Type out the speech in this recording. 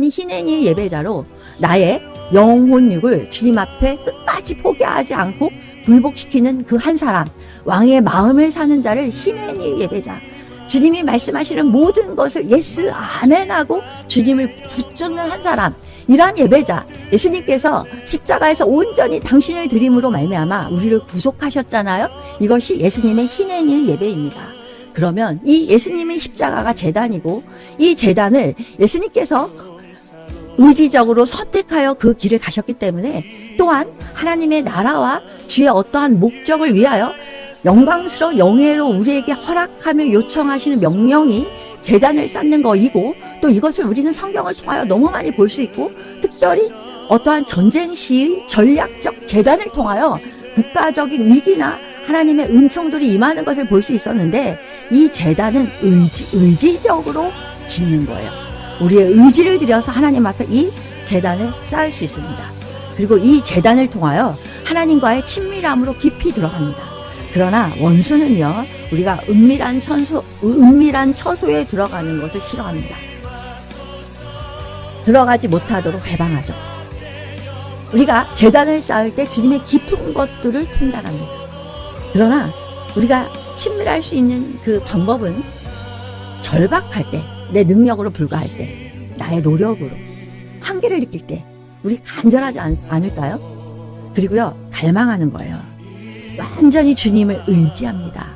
희낸이 예배자로 나의 영혼육을 주님 앞에 끝까지 포기하지 않고 굴복시키는 그 한 사람, 왕의 마음을 사는 자를 희낸이 예배자. 주님이 말씀하시는 모든 것을 예스 아멘 하고 주님을 붙잡는 한 사람. 이러한 예배자. 예수님께서 십자가에서 온전히 당신을 드림으로 말미암아 우리를 구속하셨잖아요. 이것이 예수님의 희낸이 예배입니다. 그러면 이 예수님의 십자가가 재단이고 이 재단을 예수님께서 의지적으로 선택하여 그 길을 가셨기 때문에 또한 하나님의 나라와 주의 어떠한 목적을 위하여 영광스러운 영예로 우리에게 허락하며 요청하시는 명령이 재단을 쌓는 거이고 또 이것을 우리는 성경을 통하여 너무 많이 볼 수 있고 특별히 어떠한 전쟁 시의 전략적 재단을 통하여 국가적인 위기나 하나님의 은총들이 임하는 것을 볼 수 있었는데 이 재단은 의지, 의지적으로 짓는 거예요. 우리의 의지를 들여서 하나님 앞에 이 재단을 쌓을 수 있습니다. 그리고 이 재단을 통하여 하나님과의 친밀함으로 깊이 들어갑니다. 그러나 원수는요, 우리가 은밀한 선소, 은밀한 처소에 들어가는 것을 싫어합니다. 들어가지 못하도록 해방하죠. 우리가 재단을 쌓을 때 주님의 깊은 것들을 통달합니다. 그러나 우리가 친밀할 수 있는 그 방법은 절박할 때, 내 능력으로 불과할 때, 나의 노력으로, 한계를 느낄 때, 우리 간절하지 않, 않을까요? 그리고요, 갈망하는 거예요. 완전히 주님을 의지합니다.